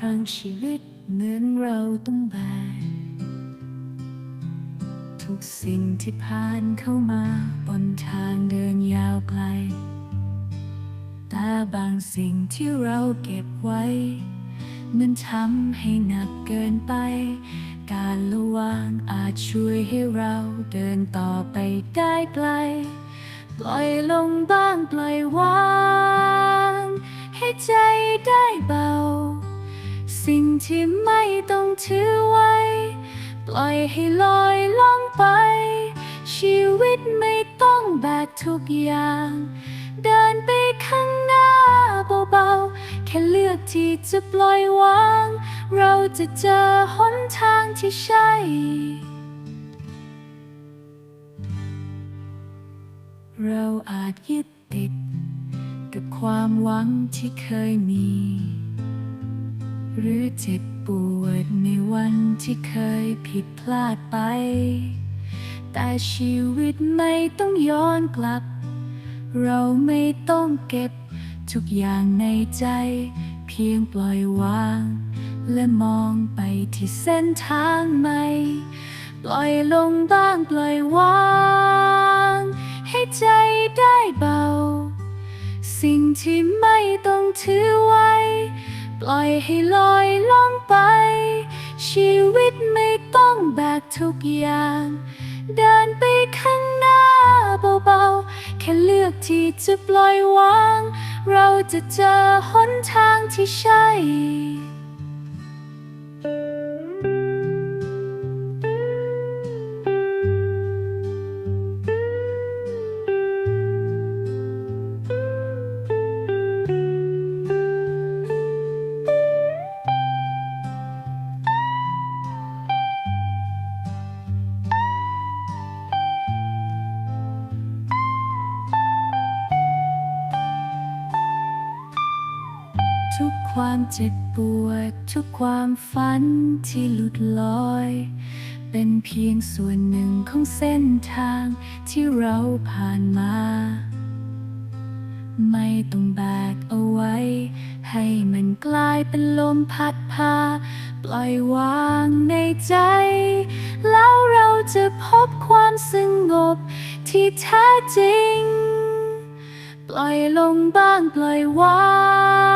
ครั้งชีวิตเหมือนเราต้องแบกทุกสิ่งที่ผ่านเข้ามาบนทางเดินยาวไกล แต่บางสิ่งที่เราเก็บไว้ มันทำให้หนักเกินไป การระวางอาจช่วยให้เราเดินต่อไปได้ไกล ปล่อยลงบ้างปล่อยวาง ให้ใจได้เบา สิ่งที่ไม่ต้องถือไว้ ปล่อยให้ลอยล่องไป ชีวิตไม่ต้องแบกทุกอย่าง เดินไปข้างหน้าเบาๆ แค่เลือกที่จะปล่อยวาง เราจะเจอหนทางที่ใช่เราอาจยึดติด กับความหวังที่เคยมี หรือเจ็บปวดในวันที่เคยผิดพลาดไป แต่ชีวิตไม่ต้องย้อนกลับ เราไม่ต้องเก็บทุกอย่างในใจ เพียงปล่อยวาง และมองไปที่เส้นทางใหม่ ปล่อยลงบ้างปล่อยวาง ให้ใจได้เบา สิ่งที่ไม่ต้องถือไว้ ล่อยให้ลอยล่องไป ชีวิตไม่ต้องแบกทุกอย่าง เดินไปข้างหน้าเบาๆ แค่เลือกที่จะปล่อยวาง เราจะเจอหนทางที่ใช่ ความเจ็บปวด ทุกความฝันที่หลุดลอย เป็นเพียงส่วนหนึ่งของเส้นทางที่เราผ่านมา ไม่ต้องแบกเอาไว้ ให้มันกลายเป็นลมพัดพา ปล่อยวางในใจ แล้วเราจะพบความสงบที่แท้จริง ปล่อยลงบ้างปล่อยวาง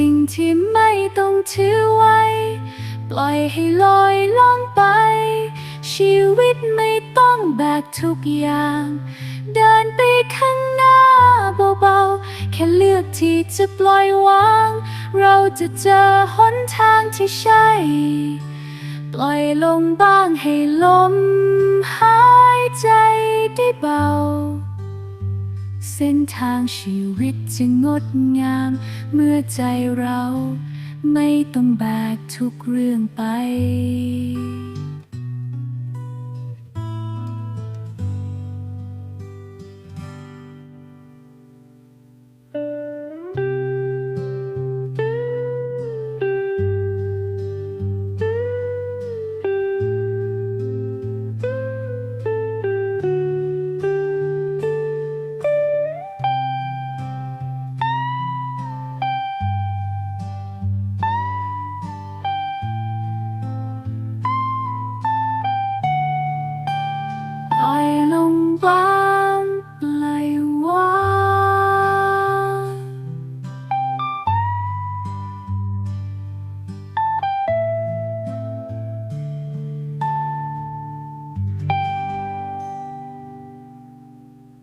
สิ่งที่ไม่ต้องถือไว้ ปล่อยให้ลอยล่องไป ชีวิตไม่ต้องแบกทุกอย่าง เดินไปข้างหน้าเบาๆ แค่เลือกที่จะปล่อยวาง เราจะเจอหนทางที่ใช่ ปล่อยลงบ้างให้ลมหายใจได้เบา เส้นทางชีวิตจะงดงาม เมื่อใจเราไม่ต้องแบกทุกเรื่องไป